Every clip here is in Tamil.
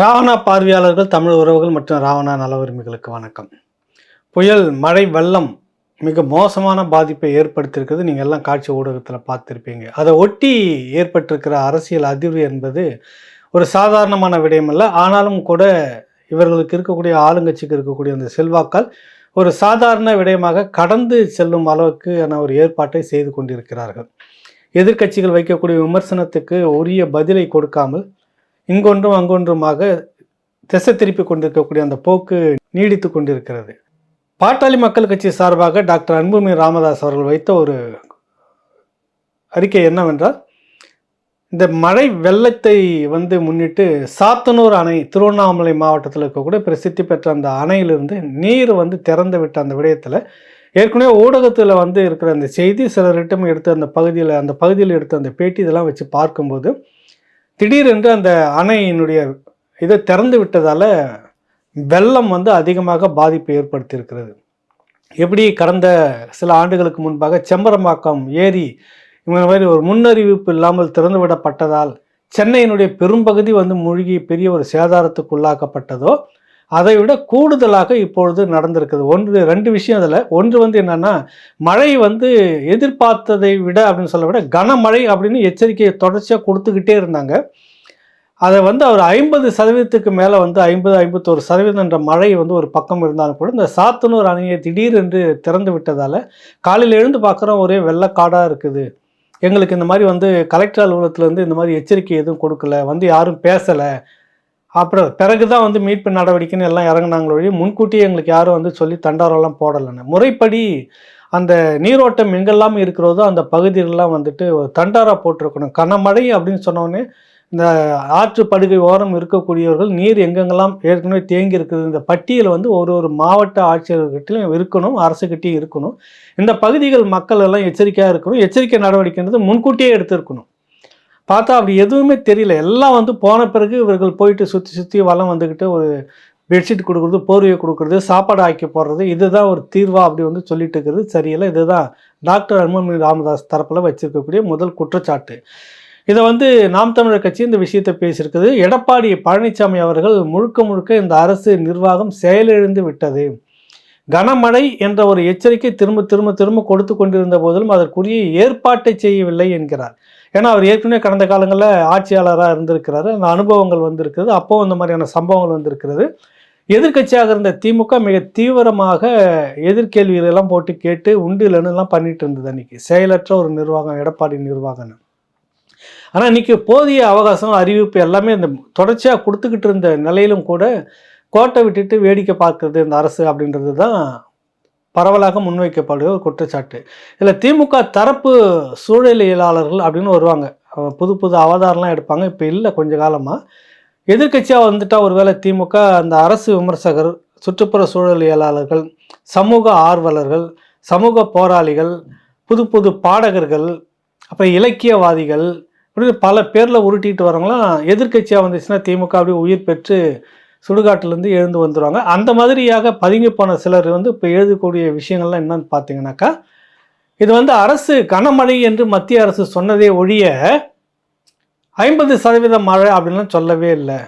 ராவணா பார்வையாளர்கள் தமிழ் உறவுகள் மற்றும் ராவணா நல உரிமைகளுக்கு வணக்கம். புயல் மழை வெள்ளம் மிக மோசமான பாதிப்பை ஏற்படுத்தியிருக்கிறது. நீங்கள் எல்லாம் காட்சி ஊடகத்தில் பார்த்துருப்பீங்க. அதை ஒட்டி ஏற்பட்டிருக்கிற அரசியல் அதிர்வு என்பது ஒரு சாதாரணமான விடயம் அல்ல. ஆனாலும் கூட இவர்களுக்கு இருக்கக்கூடிய ஆளுங்கட்சிக்கு இருக்கக்கூடிய அந்த செல்வாக்கால் ஒரு சாதாரண விடயமாக கடந்து செல்லும் அளவுக்கு ஒரு ஏற்பாட்டை செய்து கொண்டிருக்கிறார்கள். எதிர்க்கட்சிகள் வைக்கக்கூடிய விமர்சனத்துக்கு உரிய பதிலை கொடுக்காமல் இங்கொன்றும் அங்கொன்றுமாக திசை திருப்பி கொண்டிருக்கக்கூடிய அந்த போக்கு நீடித்து கொண்டிருக்கிறது. பாட்டாளி மக்கள் கட்சி சார்பாக டாக்டர் அன்புமணி ராமதாஸ் அவர்கள் வைத்த ஒரு அறிக்கை என்னவென்றால் இந்த மழை வெள்ளத்தை வந்து முன்னிட்டு சாத்தனூர் அணை திருவண்ணாமலை மாவட்டத்தில் இருக்கக்கூடிய பிரசித்தி பெற்ற அந்த அணையிலிருந்து நீர் வந்து திறந்து விட்ட அந்த விடயத்தில் ஏற்கனவே ஊடகத்தில் வந்து இருக்கிற அந்த செய்தி சிலரிட்டம் எடுத்து அந்த பகுதியில் அந்த பகுதியில் எடுத்த அந்த பேட்டி இதெல்லாம் வச்சு பார்க்கும்போது திடீரென்று அந்த அணையினுடைய இதை திறந்து விட்டதால் வெள்ளம் வந்து அதிகமாக பாதிப்பை ஏற்படுத்தியிருக்கிறது. எப்படி கடந்த சில ஆண்டுகளுக்கு முன்பாக செம்பரம்பாக்கம் ஏரி இந்த மாதிரி ஒரு முன்னறிவிப்பு இல்லாமல் திறந்து விடப்பட்டதால் சென்னையினுடைய பெரும்பகுதி வந்து மூழ்கி பெரிய ஒரு சேதாரத்துக்கு உள்ளாக்கப்பட்டதோ அதை விட கூடுதலாக இப்பொழுது நடந்திருக்குது. ஒன்று ரெண்டு விஷயம் அதில். ஒன்று வந்து என்னென்னா மழை வந்து எதிர்பார்த்ததை விட அப்படின்னு சொல்ல விட கனமழை அப்படின்னு எச்சரிக்கையை தொடர்ச்சியாக கொடுத்துக்கிட்டே இருந்தாங்க. அதை வந்து அவர் ஐம்பது சதவீதத்துக்கு மேலே வந்து ஐம்பது ஐம்பத்தோரு சதவீதம் என்ற மழை வந்து ஒரு பக்கம் இருந்தாலும் கூட இந்த சாத்தனூர் அணையை திடீரென்று திறந்து விட்டதால் காலையில் எழுந்து பார்க்குறோம் ஒரே வெள்ளக்காடாக இருக்குது. எங்களுக்கு இந்த மாதிரி வந்து கலெக்டர் அலுவலகத்துலேருந்து இந்த மாதிரி எச்சரிக்கை எதுவும் கொடுக்கல. வந்து யாரும் பேசலை. அப்புறம் பிறகு தான் வந்து மீட்பு நடவடிக்கைன்னு எல்லாம் இறங்குனாங்களோ வழி முன்கூட்டியே எங்களுக்கு யாரும் வந்து சொல்லி தண்டாரம்லாம் போடலைன்னு முறைப்படி அந்த நீரோட்டம் எங்கெல்லாம் இருக்கிறதோ அந்த பகுதிகளெலாம் வந்துட்டு ஒரு தண்டாரா போட்டிருக்கணும். கனமழை அப்படின்னு சொன்னோடனே இந்த ஆற்று படுகை ஓரம் இருக்கக்கூடியவர்கள் நீர் எங்கெங்கெல்லாம் ஏற்கனவே தேங்கி இருக்குது இந்த பட்டியல் வந்து ஒரு ஒரு மாவட்ட ஆட்சியர்கிட்டையும் இருக்கணும் அரசுக்கிட்டையும் இருக்கணும். இந்த பகுதிகள் மக்கள் எல்லாம் எச்சரிக்கையாக இருக்கணும். எச்சரிக்கை நடவடிக்கைன்றது முன்கூட்டியே எடுத்திருக்கணும். பார்த்தா அப்படி எதுவுமே தெரியல. எல்லாம் வந்து போன பிறகு இவர்கள் போயிட்டு சுற்றி சுற்றி வளம் வந்துக்கிட்டு ஒரு பெட்ஷீட் கொடுக்குறது போர்வையை கொடுக்குறது சாப்பாடு ஆக்கி போடுறது இதுதான் ஒரு தீர்வா அப்படி வந்து சொல்லிட்டு இருக்கிறது. சரியில்லை. இதுதான் டாக்டர் அன்புமணி ராமதாஸ் தரப்பில் வச்சிருக்கக்கூடிய முதல் குற்றச்சாட்டு. இதை வந்து நாம் தமிழர் கட்சி இந்த விஷயத்தை பேசியிருக்குது. எடப்பாடி பழனிசாமி அவர்கள் முழுக்க முழுக்க இந்த அரசு நிர்வாகம் செயலிழந்து விட்டது. கனமழை என்ற ஒரு எச்சரிக்கை திரும்ப திரும்ப திரும்ப கொடுத்து கொண்டிருந்த போதிலும் அதற்குரிய ஏற்பாட்டை செய்யவில்லை என்கிறார். ஏன்னா அவர் ஏற்கனவே கடந்த காலங்களில் ஆட்சியாளராக இருந்திருக்கிறாரு. அந்த அனுபவங்கள் வந்திருக்கிறது. அப்போ இந்த மாதிரியான சம்பவங்கள் வந்திருக்கிறது. எதிர்கட்சியாக இருந்த திமுக மிக தீவிரமாக எதிர்கேள்விகளெல்லாம் போட்டு கேட்டு உண்டு இல்லைன்னுலாம் பண்ணிட்டு இருந்தது அன்னைக்கு. செயலற்ற ஒரு நிர்வாகம் எடப்பாடி நிர்வாகம்னு. ஆனால் இன்றைக்கி போதிய அவகாசம் அறிவிப்பு எல்லாமே இந்த தொடர்ச்சியாக கொடுத்துக்கிட்டு இருந்த நிலையிலும் கூட கோட்டை விட்டுட்டு வேடிக்கை பார்க்குறது இந்த அரசு அப்படின்றது தான் பரவலாக முன்வைக்கப்படுகிற ஒரு குற்றச்சாட்டு. இதில் திமுக தரப்பு சூழலியலாளர்கள் அப்படின்னு வருவாங்க. புது புது அவதாரம்லாம் எடுப்பாங்க. இப்போ இல்லை கொஞ்ச காலமாக எதிர்கட்சியாக வந்துட்டால் ஒருவேளை திமுக அந்த அரசு விமர்சகர் சுற்றுப்புற சூழலியலாளர்கள் சமூக ஆர்வலர்கள் சமூக போராளிகள் புது புது பாடகர்கள் அப்புறம் இலக்கியவாதிகள் இப்படி பல பேரில் உருட்டிட்டு வரவங்களாம் எதிர்கட்சியாக வந்துச்சுன்னா திமுக அப்படியே உயிர் பெற்று சுடுகாட்டிலேருந்து எழுந்து வந்துடுவாங்க அந்த மாதிரியாக பதுங்கி போன சிலர் வந்து இப்போ எழுதக்கூடிய விஷயங்கள்லாம் என்னன்னு பார்த்தீங்கன்னாக்கா இது வந்து அரசு கனமழை என்று மத்திய அரசு சொன்னதே ஒழிய ஐம்பது சதவீதம் மழை அப்படின்லாம் சொல்லவே இல்லை.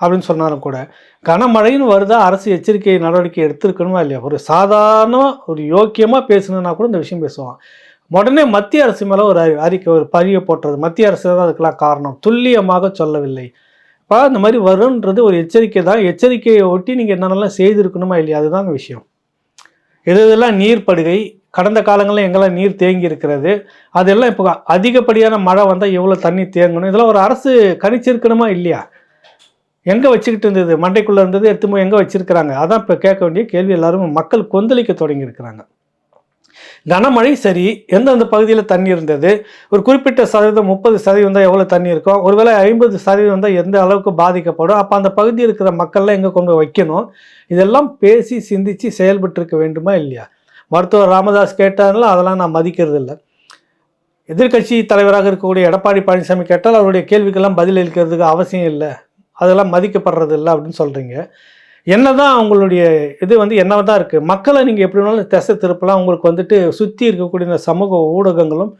அப்படின்னு சொன்னாலும் கூட கனமழைன்னு வருதா அரசு எச்சரிக்கை நடவடிக்கை எடுத்திருக்கணுமா இல்லையா? ஒரு சாதாரண ஒரு யோக்கியமாக பேசணுன்னா கூட இந்த விஷயம் பேசுவான் உடனே மத்திய அரசு மேலே ஒரு அறிக்கை ஒரு பதிவை போட்டுறது. மத்திய அரசு தான் அதுக்கெல்லாம் காரணம்? துல்லியமாக சொல்லவில்லை. அப்போ இந்த மாதிரி வரும்ன்றது ஒரு எச்சரிக்கை தான். எச்சரிக்கையை ஒட்டி நீங்கள் என்னென்னலாம் செய்திருக்கணுமா இல்லையா? அதுதாங்க விஷயம். எது இதெல்லாம் நீர் படுகை கடந்த காலங்களில் எங்கெல்லாம் நீர் தேங்கி இருக்கிறது அதெல்லாம் இப்போ அதிகப்படியான மழை வந்தால் எவ்வளோ தண்ணி தேங்கணும்? இதெல்லாம் ஒரு அரசு கணிச்சிருக்கணுமா இல்லையா? எங்கே வச்சுக்கிட்டு இருந்தது? மண்டைக்குள்ளே இருந்தது எடுத்து போய் எங்கே வச்சுருக்கிறாங்க? அதான் இப்போ கேட்க வேண்டிய கேள்வி. எல்லாரும் மக்கள் கொந்தளிக்க தொடங்கியிருக்கிறாங்க கனமழை சரி எந்தெந்த பகுதியில் தண்ணி இருந்தது? ஒரு குறிப்பிட்ட சதவீதம் முப்பது சதவீதம் தான் எவ்வளோ தண்ணி இருக்கும்? ஒருவேளை ஐம்பது சதவீதம் தான் எந்த அளவுக்கு பாதிக்கப்படும்? அப்போ அந்த பகுதியில் இருக்கிற மக்கள்லாம் எங்கே கொண்டு வைக்கணும்? இதெல்லாம் பேசி சிந்தித்து செயல்பட்டுருக்க வேண்டுமா இல்லையா? மருத்துவர் ராமதாஸ் கேட்டாலும் அதெல்லாம் நான் மதிக்கிறது இல்லை. எதிர்கட்சி தலைவராக இருக்கக்கூடிய எடப்பாடி பழனிசாமி கேட்டால் அவருடைய கேள்விக்கெல்லாம் பதிலளிக்கிறதுக்கு அவசியம் இல்லை. அதெல்லாம் மதிக்கப்படுறது இல்லை அப்படின்னு சொல்கிறீங்க என்ன தான் அவங்களுடைய இது வந்து என்ன தான் இருக்குது மக்களை நீங்கள் எப்படி வேணாலும் திசை திருப்பலாம். உங்களுக்கு வந்துட்டு சுற்றி இருக்கக்கூடிய இந்த சமூக ஊடகங்களும்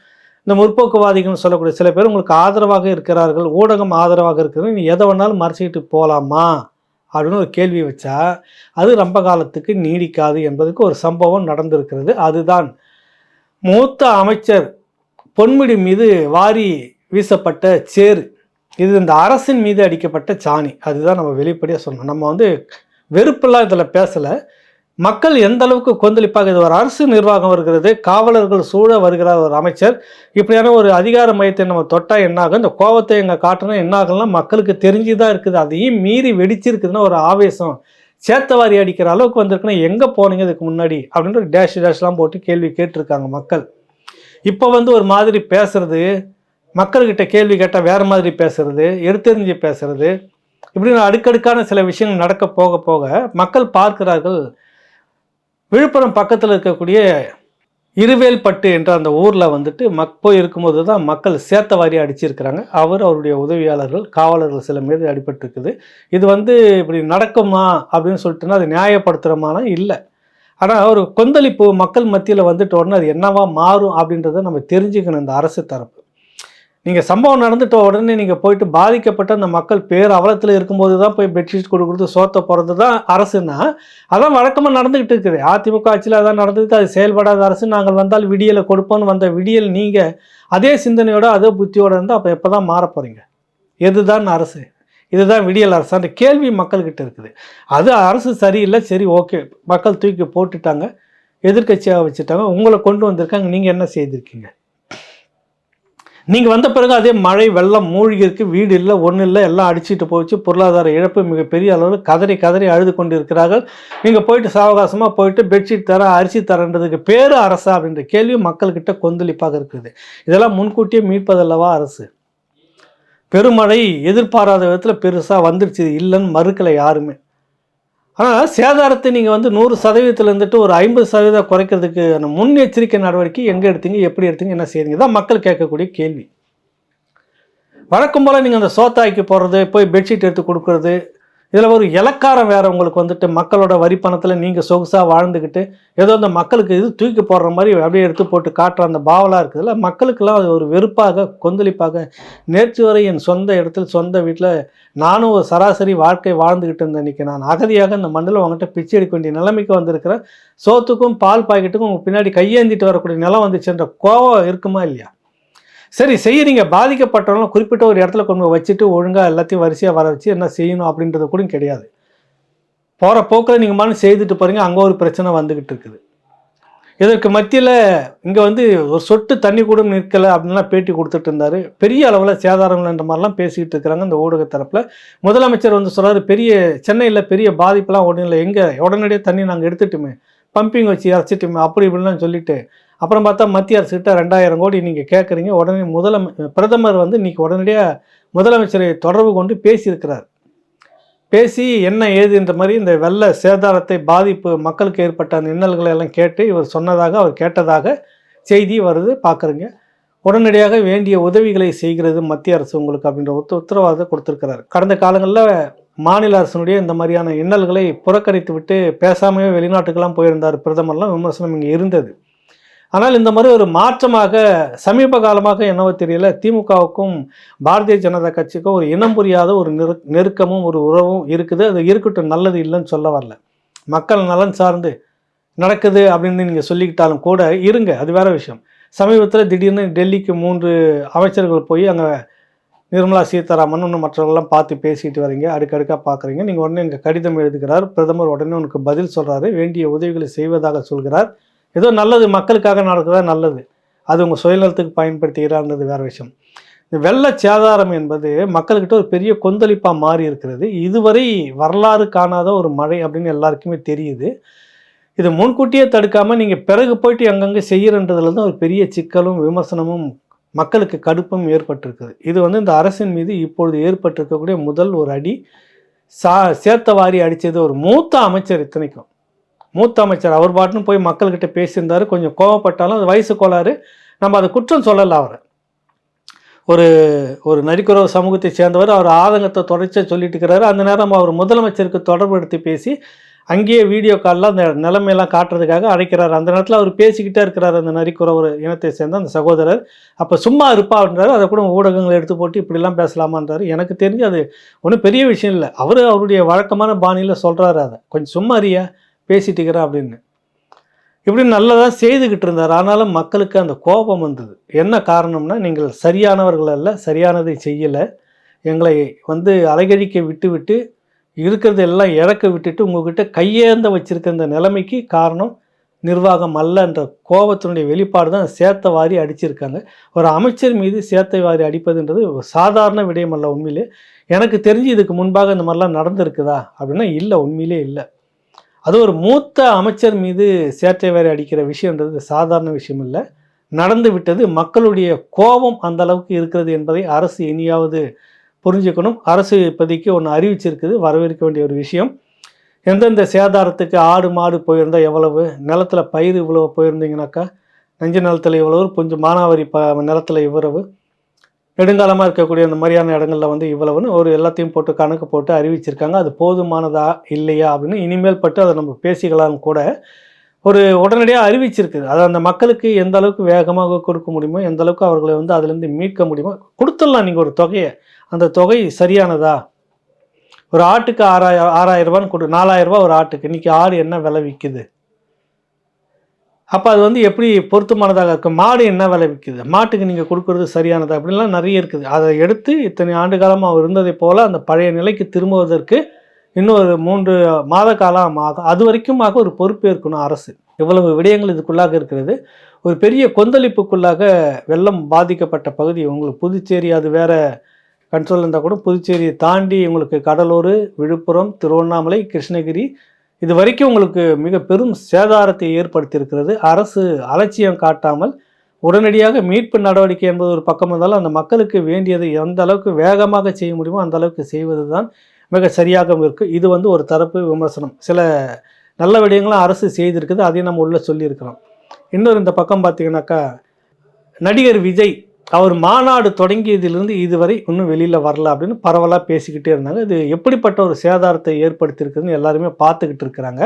இந்த முற்போக்குவாதிகள்னு சொல்லக்கூடிய சில பேர் உங்களுக்கு ஆதரவாக இருக்கிறார்கள். ஊடகம் ஆதரவாக இருக்கிறது. நீ எதை வேணாலும் மறைச்சிக்கிட்டு போகலாமா அப்படின்னு ஒரு கேள்வி வச்சா அது ரொம்ப காலத்துக்கு நீடிக்காது என்பதுக்கு ஒரு சம்பவம் நடந்திருக்கிறது. அதுதான் மூத்த அமைச்சர் பொன்முடி மீது வாரி வீசப்பட்ட சேறு. இது இந்த அரசின் மீது அடிக்கப்பட்ட சாணி. அதுதான் நம்ம வெளிப்படையாக சொல்லணும். நம்ம வந்து வெறுப்பெல்லாம் இதில் பேசலை. மக்கள் எந்த அளவுக்கு கொந்தளிப்பாக இது ஒரு அரசு நிர்வாகம் வருகிறது காவலர்கள் சூழ வருகிறார் ஒரு அமைச்சர். இப்படியான ஒரு அதிகார மையத்தை நம்ம தொட்டால் என்னாகும் இந்த கோபத்தை எங்கள் காட்டணும் என்னாகலாம் மக்களுக்கு தெரிஞ்சு தான் இருக்குது. அதையும் மீறி வெடிச்சிருக்குதுன்னா ஒரு ஆவேசம். சேத்தவாரி அடிக்கிற அளவுக்கு வந்திருக்குன்னா எங்கே போனீங்க இதுக்கு முன்னாடி? அப்படின்ற டேஷ் டேஷ்லாம் போட்டு கேள்வி கேட்டிருக்காங்க மக்கள். இப்போ வந்து ஒரு மாதிரி பேசுறது மக்கள்கிட்ட கேள்வி கேட்டால் வேறு மாதிரி பேசுறது எடுத்தெறிஞ்சு பேசுறது இப்படின்னு அடுக்கடுக்கான சில விஷயங்கள் நடக்க போக போக மக்கள் பார்க்கிறார்கள். விழுப்புரம் பக்கத்தில் இருக்கக்கூடிய இருவேல்பட்டு என்ற அந்த ஊரில் வந்துட்டு மக் போய் இருக்கும்போது தான் மக்கள் சேர்த்த வாரி அடிச்சிருக்கிறாங்க. அவர் அவருடைய உதவியாளர்கள் காவலர்கள் சில மீது அடிபட்டிருக்குது. இது வந்து இப்படி நடக்குமா அப்படின்னு சொல்லிட்டுனா அது நியாயப்படுத்துகிறமான இல்லை. ஆனால் ஒரு கொந்தளிப்பு மக்கள் மத்தியில் வந்துட்டு உடனே அது என்னவா மாறும் அப்படின்றத நம்ம தெரிஞ்சுக்கணும் இந்த அரசு தரப்பு. நீங்கள் சம்பவம் நடந்துட்ட உடனே நீங்கள் போயிட்டு பாதிக்கப்பட்ட அந்த மக்கள் பேர் அவலத்தில் இருக்கும்போது தான் போய் பெட்ஷீட் கொடுக்குறது சோத்த போகிறது தான் அரசுன்னா அதான் வழக்கமாக நடந்துக்கிட்டு இருக்குது. அதிமுக ஆட்சியில் அதான் நடந்துக்கிட்டு அது செயல்படாத அரசு. நாங்கள் வந்தால் விடியலை கொடுப்போம்னு வந்த விடியல் நீங்கள் அதே சிந்தனையோட அதே புத்தியோட இருந்தால் அப்போ எப்போ தான் மாற போகிறீங்க எதுதான் அரசு? இதுதான் விடியல் அரசு. அந்த கேள்வி மக்கள்கிட்ட இருக்குது. அது அரசு சரியில்லை சரி ஓகே. மக்கள் தூக்கி போட்டுட்டாங்க எதிர்க்கட்சியாக வச்சுட்டாங்க உங்களை கொண்டு வந்திருக்காங்க. நீங்கள் என்ன செய்திருக்கீங்க? நீங்கள் வந்த பிறகு அதே மழை வெள்ளம் மூழ்கி இருக்கு வீடு இல்லை ஒன்றும் இல்லை எல்லாம் அடிச்சிட்டு போச்சு. பொருளாதார இழப்பு மிகப்பெரிய அளவில் கதறி கதறி அழுது கொண்டு இருக்கிறார்கள் நீங்கள் போயிட்டு சாவகாசமாக போயிட்டு பெட்ஷீட் தர அரிசி தரன்றதுக்கு பேர் அரசா அப்படின்ற கேள்வி மக்கள்கிட்ட கொந்தளிப்பாக இருக்குது. இதெல்லாம் முன்கூட்டியே மீட்பதல்லவா அரசு? பெருமழை எதிர்பாராத விதத்தில் பெருசாக வந்துடுச்சு இல்லைன்னு மறுக்கலை யாருமே. ஆனால் சேதாரத்தை நீங்கள் வந்து நூறு சதவீதத்தில் இருந்துட்டு ஒரு ஐம்பது சதவீதம் குறைக்கிறதுக்கு அந்த முன்னெச்சரிக்கை நடவடிக்கை எங்கே எடுத்தீங்க எப்படி எடுத்தீங்க என்ன செய்யுங்க தான் மக்கள் கேட்கக்கூடிய கேள்வி. வழக்கம் போல் நீங்கள் அந்த சோத்தாய்க்கு போடுறது போய் பெட்ஷீட் எடுத்து கொடுக்குறது இதில் ஒரு இலக்காரம் வேறு உங்களுக்கு வந்துட்டு மக்களோட வரி பணத்தில் நீங்கள் சொகுசாக வாழ்ந்துக்கிட்டு ஏதோ அந்த மக்களுக்கு இது தூக்கி போடுற மாதிரி அப்படியே எடுத்து போட்டு காட்டுற அந்த பாவலாக இருக்குதுல்ல மக்களுக்கெல்லாம் அது ஒரு வெறுப்பாக கொந்தளிப்பாக. நேற்று வரை என் சொந்த இடத்தில் சொந்த வீட்டில் நானும் ஒரு சராசரி வாழ்க்கை வாழ்ந்துக்கிட்டு இருந்தேன் இன்றைக்கி நான். அகதியாக இந்த மண்டலம் உங்கள்கிட்ட பிச்சை எடுக்க வேண்டிய நிலைமைக்கு வந்திருக்கிறேன் சோத்துக்கும் பால் பாக்கெட்டுக்கும் உங்கள் பின்னாடி கையேந்திட்டு வரக்கூடிய நிலம் வந்துச்சுன்ற கோவம் இருக்குமா இல்லையா? சரி செய்யறீங்க பாதிக்கப்பட்டவங்களும் குறிப்பிட்ட ஒரு இடத்துல கொண்டு போய் வச்சுட்டு ஒழுங்காக எல்லாத்தையும் வரிசையாக வர வச்சு என்ன செய்யணும் அப்படின்றது கூட கிடையாது. போகிற போக்கில் நீங்கள் மாதிரி செய்துட்டு போகிறீங்க அங்கே ஒரு பிரச்சனை வந்துக்கிட்டு இருக்குது. இதற்கு மத்தியில் இங்கே வந்து ஒரு சொட்டு தண்ணி கூட நிற்கலை அப்படின்லாம் பேட்டி கொடுத்துட்டு இருந்தார். பெரிய அளவில் சேதாரங்கள்ன்ற மாதிரிலாம் பேசிக்கிட்டு இருக்கிறாங்க இந்த ஊடக தரப்பில். முதலமைச்சர் வந்து சொல்றாரு பெரிய சென்னையில் பெரிய பாதிப்பெல்லாம் உடனே இல்லை. எங்கே உடனடியாக தண்ணி நாங்கள் எடுத்துட்டுமே பம்பிங் வச்சு இறச்சிட்டுமே அப்படி இப்படிலாம் சொல்லிட்டு அப்புறம் பார்த்தா மத்திய அரசுகிட்ட ரெண்டாயிரம் கோடி நீங்கள் கேட்குறீங்க உடனே முதலமை பிரதமர் வந்து இன்னைக்கு உடனடியாக முதலமைச்சரை தொடர்பு கொண்டு பேசியிருக்கிறார். பேசி என்ன ஏதுன்ற மாதிரி இந்த வெள்ள சேதாரத்தை பாதிப்பு மக்களுக்கு ஏற்பட்ட அந்த இன்னல்களை எல்லாம் கேட்டு இவர் சொன்னதாக அவர் கேட்டதாக செய்தி வருது. பார்க்குறீங்க உடனடியாக வேண்டிய உதவிகளை செய்கிறது மத்திய அரசு உங்களுக்கு அப்படின்ற உத்த உத்தரவாதத்தை கொடுத்துருக்கிறார். கடந்த காலங்களில் மாநில அரசினுடைய இந்த மாதிரியான இன்னல்களை புறக்கணித்து விட்டு பேசாமையே வெளிநாட்டுக்கெல்லாம் போயிருந்தார் பிரதமர்லாம். விமர்சனம் இங்கே இருந்தது. ஆனால் இந்த மாதிரி ஒரு மாற்றமாக சமீப காலமாக என்னவோ தெரியல திமுகவுக்கும் பாரதிய ஜனதா கட்சிக்கும் ஒரு இனம் புரியாத ஒரு நெரு நெருக்கமும் ஒரு உறவும் இருக்குது. அது இருக்கட்டும் நல்லது இல்லைன்னு சொல்ல வரல. மக்கள் நலன் சார்ந்து நடக்குது அப்படின்னு நீங்கள் சொல்லிக்கிட்டாலும் கூட இருங்க. அது வேற விஷயம். சமீபத்தில் திடீர்னு டெல்லிக்கு மூன்று அமைச்சர்கள் போய் அங்கே நிர்மலா சீதாராமன் இன்னும் மற்றவர்கள்லாம் பார்த்து பேசிட்டு வரீங்க. அடுக்கடுக்காக பார்க்குறீங்க. நீங்கள் உடனே இங்கே கடிதம் எழுதுகிறார். பிரதமர் உடனே உனக்கு பதில் சொல்கிறாரு வேண்டிய உதவிகளை செய்வதாக சொல்கிறார். ஏதோ நல்லது மக்களுக்காக நடக்கிறதா நல்லது. அது உங்கள் சுயநலத்துக்கு பயன்படுத்துகிறார்ன்றது வேற விஷயம். இந்த வெள்ள சேதாரம் என்பது மக்கள்கிட்ட ஒரு பெரிய கொந்தளிப்பாக மாறி இருக்கிறது. இதுவரை வரலாறு காணாத ஒரு மழை அப்படின்னு எல்லாருக்குமே தெரியுது. இது முன்கூட்டியே தடுக்காமல் நீங்கள் பிறகு போயிட்டு அங்கங்கே செய்கிறன்றதுல தான் ஒரு பெரிய சிக்கலும் விமர்சனமும் மக்களுக்கு கடுப்பும் ஏற்பட்டிருக்குது. இது வந்து இந்த அரசின் மீது இப்பொழுது ஏற்பட்டிருக்கக்கூடிய முதல் ஒரு அடி. சா சேர்த்த வாரி அடித்தது ஒரு மூத்த அமைச்சர் இத்தனைக்கும். மூத்த அமைச்சர் அவர் பாட்டுன்னு போய் மக்கள்கிட்ட பேசியிருந்தாரு. கொஞ்சம் கோவப்பட்டாலும் அது வயசு கோளாறு. நம்ம அதை குற்றம் சொல்லலை அவரை. ஒரு ஒரு நரிக்குறவு சமூகத்தை சேர்ந்தவர் அவர் ஆதங்கத்தை தொடர்ச்சியாக சொல்லிட்டு இருக்கிறாரு. அந்த நேரம் அவர் முதலமைச்சருக்கு தொடர்பு எடுத்து பேசி அங்கேயே வீடியோ காலில் அந்த நிலைமையெல்லாம் காட்டுறதுக்காக அழைக்கிறார். அந்த நேரத்தில் அவர் பேசிக்கிட்டே இருக்கிறார் அந்த நரிக்குறவர் இனத்தை சேர்ந்த அந்த சகோதரர். அப்போ சும்மா இருப்பான்றார் அதை கூட ஊடகங்களை எடுத்து போட்டு இப்படிலாம் பேசலாமான்றாரு. எனக்கு தெரிஞ்சு அது ஒன்றும் பெரிய விஷயம் இல்லை. அவர் அவருடைய வழக்கமான பாணியில் சொல்கிறாரு அதை. கொஞ்சம் சும்மா அறியா பேசிட்டு இருக்கிறா அப்படின்னு. இப்படி நல்லதாக செய்துக்கிட்டு இருந்தார். ஆனாலும் மக்களுக்கு அந்த கோபம் வந்தது. என்ன காரணம்னா நீங்கள் சரியானவர்கள் அல்ல சரியானதை செய்யலை. எங்களை வந்து அலைகழிக்க விட்டு விட்டு இருக்கிறது எல்லாம் இழக்க விட்டுட்டு உங்ககிட்ட கையேந்த வச்சுருக்க இந்த நிலைமைக்கு காரணம் நிர்வாகம் அல்லன்ற கோபத்தினுடைய வெளிப்பாடு தான் சேத்த வாரி அடிச்சிருக்காங்க. ஒரு அமைச்சர் மீது சேத்தை வாரி அடிப்பதுன்றது ஒரு சாதாரண விடயம் அல்ல உண்மையிலே. எனக்கு தெரிஞ்சு இதுக்கு முன்பாக இந்த மாதிரிலாம் நடந்திருக்குதா? அப்படின்னா இல்லை உண்மையிலே இல்லை. அது ஒரு மூத்த அமைச்சர் மீது சேற்றை வேறு அடிக்கிற விஷயன்றது சாதாரண விஷயம் இல்லை நடந்து விட்டது மக்களுடைய கோபம் அந்த அளவுக்கு இருக்கிறது என்பதை அரசு இனியாவது புரிஞ்சுக்கணும். அரசு இப்போதைக்கு ஒன்று அறிவிச்சிருக்குது வரவேற்க வேண்டிய ஒரு விஷயம். எந்தெந்த சேதாரத்துக்கு ஆடு மாடு போயிருந்தால் எவ்வளவு நிலத்தில் பயிர் இவ்வளவு போயிருந்தீங்கனாக்கா நெஞ்ச நிலத்தில் இவ்வளவு கொஞ்சம் மானாவாரி ப நிலத்தில் இவ்வளவு நெடுங்காலமாக இருக்கக்கூடிய அந்த மாதிரியான இடங்கள்ல வந்து இவ்வளவுன்னு ஒரு எல்லாத்தையும் போட்டு கணக்கு போட்டு அறிவிச்சிருக்காங்க. அது போதுமானதா இல்லையா அப்படின்னு இனிமேல் பட்டு அதை நம்ம பேசிக்கலாம் கூட ஒரு உடனடியாக அறிவிச்சிருக்குது. அதை அந்த மக்களுக்கு எந்த அளவுக்கு வேகமாக கொடுக்க முடியுமோ எந்த அளவுக்கு அவர்களை வந்து அதுலேருந்து மீட்க முடியுமோ கொடுத்துடலாம் நீங்கள் ஒரு தொகையை. அந்த தொகை சரியானதா? ஒரு ஆட்டுக்கு ஆறாயிரம் ஆறாயிரம் ரூபான்னு கொடு நாலாயிரம் ரூபாய் ஒரு ஆட்டுக்கு. இன்றைக்கி ஆடு என்ன விலை விற்குது அப்போ அது வந்து எப்படி பொருத்தமானதாக இருக்கும் மாடு என்ன விலை விற்குது மாட்டுக்கு நீங்கள் கொடுக்கறது சரியானதா? அப்படின்லாம் நிறைய இருக்குது. அதை எடுத்து இத்தனை ஆண்டு காலமாக அவர் இருந்ததை போல் அந்த பழைய நிலைக்கு திரும்புவதற்கு இன்னொரு மூன்று மாத காலம் ஆகும் அது வரைக்குமாக ஒரு பொறுப்பேற்கணும் அரசு. இவ்வளவு விடயங்கள் இதுக்குள்ளாக இருக்கிறது. ஒரு பெரிய கொந்தளிப்புக்குள்ளாக வெள்ளம் பாதிக்கப்பட்ட பகுதி உங்களுக்கு புதுச்சேரி அது வேற கண்ட்ரோல் இருந்தால் கூட புதுச்சேரியை தாண்டி உங்களுக்கு கடலூர் விழுப்புரம் திருவண்ணாமலை கிருஷ்ணகிரி இது வரைக்கும் உங்களுக்கு மிக பெரும் சேதாரத்தை ஏற்படுத்தியிருக்கிறது. அரசு அலட்சியம் காட்டாமல் உடனடியாக மீட்பு நடவடிக்கை என்பது ஒரு பக்கம் இருந்தாலும் அந்த மக்களுக்கு வேண்டியதை எந்த அளவுக்கு வேகமாக செய்ய முடியுமோ அந்த அளவுக்கு செய்வது தான் மிக சரியாக இருக்குது இது வந்து ஒரு தரப்பு விமர்சனம். சில நல்ல விடயங்களும் அரசு செய்திருக்குது அதையும் நம்ம உள்ளே சொல்லியிருக்கிறோம். இன்னொரு இந்த பக்கம் பார்த்தீங்கன்னாக்கா நடிகர் விஜய் அவர் மாநாடு தொடங்கியதிலிருந்து இதுவரை இன்னும் வெளியில் வரல அப்படின்னு பரவலாக பேசிக்கிட்டே இருந்தாங்க. இது எப்படிப்பட்ட ஒரு சேதாரத்தை ஏற்படுத்தியிருக்குதுன்னு எல்லாருமே பார்த்துக்கிட்டு இருக்கிறாங்க.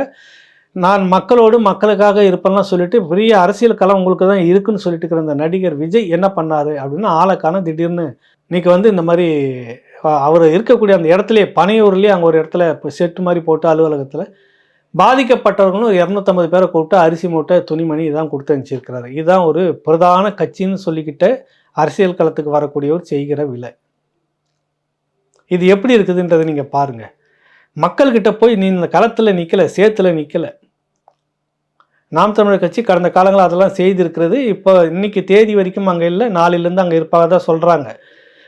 நான் மக்களோடு மக்களுக்காக இருப்பேன்லாம் சொல்லிட்டு பெரிய அரசியல் களம் உங்களுக்கு தான் இருக்குன்னு சொல்லிட்டு இருக்கிற இந்த நடிகர் விஜய் என்ன பண்ணார் அப்படின்னு ஆளைக்கான திடீர்னு இன்னைக்கு வந்து இந்த மாதிரி அவர் இருக்கக்கூடிய அந்த இடத்துலையே பனையூர்லேயே அங்கே ஒரு இடத்துல இப்போ செட்டு மாதிரி போட்டு அலுவலகத்தில் பாதிக்கப்பட்டவர்களும் ஒரு இரநூத்தம்பது பேரை கூப்பிட்டு அரிசி மூட்டை துணிமணி இதான் கொடுத்து அனுப்பிச்சிருக்கிறாரு. இதுதான் ஒரு பிரதான கட்சின்னு சொல்லிக்கிட்ட அரசியல் களத்துக்கு வரக்கூடியவர் செய்கிற விலை. இது எப்படி இருக்குதுன்றதை நீங்கள் பாருங்கள் மக்கள்கிட்ட போய் நீ இந்த களத்தில் நிற்கலை சேத்துல நிற்கலை நாம் தமிழர் கட்சி கடந்த காலங்களில் அதெல்லாம் செய்திருக்கிறது. இப்போ இன்னைக்கு தேதி வரைக்கும் அங்கே இல்லை நாளிலேருந்து அங்கே இருப்பாங்க தான் சொல்கிறாங்க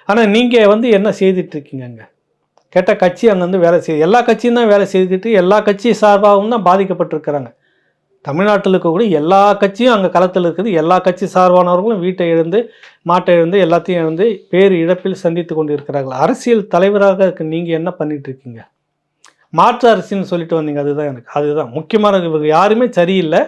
ஆனால் நீங்கள் வந்து என்ன செய்துட்ருக்கீங்க அங்கே கேட்ட கட்சி அங்கே வந்து வேலை செய்யுது எல்லா கட்சியும் தான் வேலை செய்துக்கிட்டு எல்லா கட்சி சார்பாகவும் தான் பாதிக்கப்பட்டிருக்கிறாங்க. தமிழ்நாட்டில் இருக்கக்கூடிய எல்லா கட்சியும் அங்கே களத்தில் இருக்குது. எல்லா கட்சி சார்பானவர்களும் வீட்டை எழுந்து மாட்டை இழந்து எல்லாத்தையும் எழுந்து பேர் இழப்பில் சந்தித்து கொண்டு இருக்கிறார்கள் அரசியல் தலைவராக இருக்க நீங்கள் என்ன பண்ணிட்டு இருக்கீங்க? மாற்று அரசின்னு சொல்லிட்டு வந்தீங்க. அதுதான் எனக்கு. அதுதான். முக்கியமான இவங்க யாருமே சரியில்லை.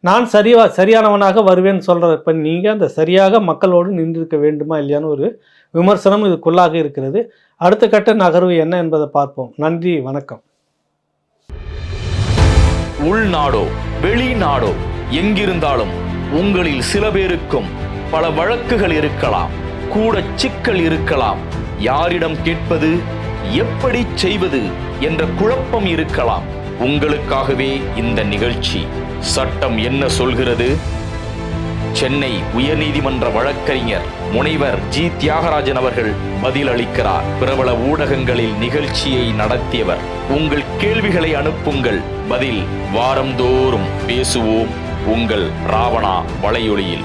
நான் சரிவா சரியானவனாக வருவேன்னு சொல்கிற இப்போ நீங்கள் அந்த சரியாக மக்களோடு நின்றிருக்க வேண்டுமா இல்லையான்னு ஒரு விமர்சனம் இதுக்குள்ளாக இருக்கிறது. அடுத்த கட்ட நகர்வு என்ன என்பதை பார்ப்போம். நன்றி. வணக்கம். உள்நாடோ வெளிநாடோ எங்கிருந்தாலும் உங்களில் சில பேருக்கும் பல வழக்குகள் இருக்கலாம் கூட சிக்கல் இருக்கலாம். யாரிடம் கேட்பது எப்படி செய்வது என்ற குழப்பம் இருக்கலாம். உங்களுக்காகவே இந்த நிகழ்ச்சி சட்டம் என்ன சொல்கிறது? சென்னை உயர்நீதிமன்ற வழக்கறிஞர் முனைவர் ஜி. தியாகராஜன் அவர்கள் பதில் அளிக்கிறார். பிரபல ஊடகங்களில் நிகழ்ச்சியை நடத்தியவர். உங்கள் கேள்விகளை அனுப்புங்கள். பதில் வாரந்தோறும் பேசுவோம். உங்கள் ராவணா வலையொலியில்.